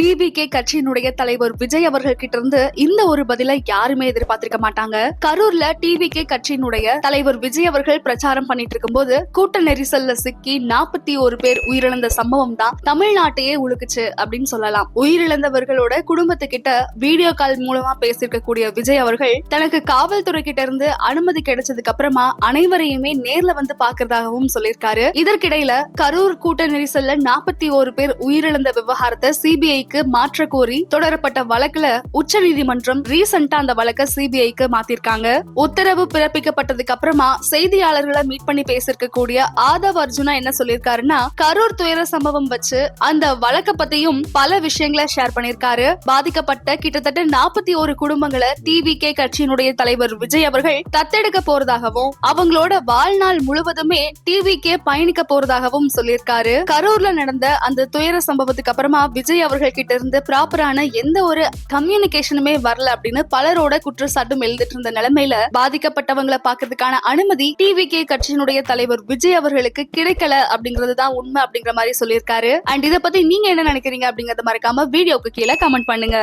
DPK கட்சியினுடைய தலைவர் விஜய் அவர்கள் கிட்ட இருந்து இந்த ஒரு பதிலை யாருமே எதிர்பார்த்திருக்க மாட்டாங்க. கரூர்ல டிவிகே கட்சியினுடைய தலைவர் விஜய் அவர்கள் பிரச்சாரம் பண்ணிட்டு இருக்கும்போது கூட்ட நெரிசல்ல சிக்கி நாற்பத்தி ஒரு பேர் உயிரிழந்த சம்பவம் தான் தமிழ்நாட்டையே உழுக்குச்சு அப்படின்னு சொல்லலாம். உயிரிழந்தவர்களோட குடும்பத்துக்கிட்ட வீடியோ கால் மூலமா பேசியிருக்கக்கூடிய விஜய் அவர்கள் தனக்கு காவல்துறை கிட்ட இருந்து அனுமதி கிடைச்சதுக்கு அப்புறமா அனைவரையுமே நேர்ல வந்து பாக்குறதாகவும் சொல்லியிருக்காரு. இதற்கிடையில கரூர் கூட்ட நெரிசல்ல நாற்பத்தி ஒரு பேர் உயிரிழந்த விவகாரத்தை சிபிஐ சிபிஐக்கு மாற்ற கோரி தொடரப்பட்ட வழக்குல உச்சநீதிமன்றம் ரீசெண்டா அந்த வழக்க சிபிஐக்கு மாத்திருக்காங்க. உத்தரவு பிறப்பிக்கப்பட்டதுக்கு அப்புறமா செய்தியாளர்களை மீட் பண்ணி பேசிருக்கக்கூடிய ஆதவ் அர்ஜுனா என்ன சொல்லியிருக்காருன்னா கரூர் துயர சம்பவம் வச்சு அந்த வழக்க பத்தியும் பல விஷயங்களை ஷேர் பண்ணிருக்காரு. பாதிக்கப்பட்ட கிட்டத்தட்ட நாற்பத்தி ஒரு குடும்பங்களை டிவி கே கட்சியினுடைய தலைவர் விஜய் அவர்கள் தத்தெடுக்க போறதாகவும் அவங்களோட வாழ்நாள் முழுவதுமே டிவி கே பயணிக்க போறதாகவும் சொல்லியிருக்காரு கரூர்ல நடந்த அந்த துயர சம்பவத்துக்கு அப்புறமா விஜய் அவர்கள் கிட்ட இருந்து ப்ராப்பரான எந்த ஒரு கம்யூனிகேஷனுமே வரல அப்படின்னு பலரோட குற்றச்சாட்டும் எழுதிட்டு இருந்த நிலைமையில பாதிக்கப்பட்டவங்களை பாக்குறதுக்கான அனுமதி டிவி கே கட்சியினுடைய தலைவர் விஜய் அவர்களுக்கு கிடைக்கல அப்படிங்கிறது தான் உண்மை அப்படிங்கிற மாதிரி சொல்லியிருக்காரு. அண்ட் இத பத்தி நீங்க என்ன நினைக்கிறீங்க அப்படிங்கறத மறக்காம வீடியோக்கு கீழே கமெண்ட் பண்ணுங்க.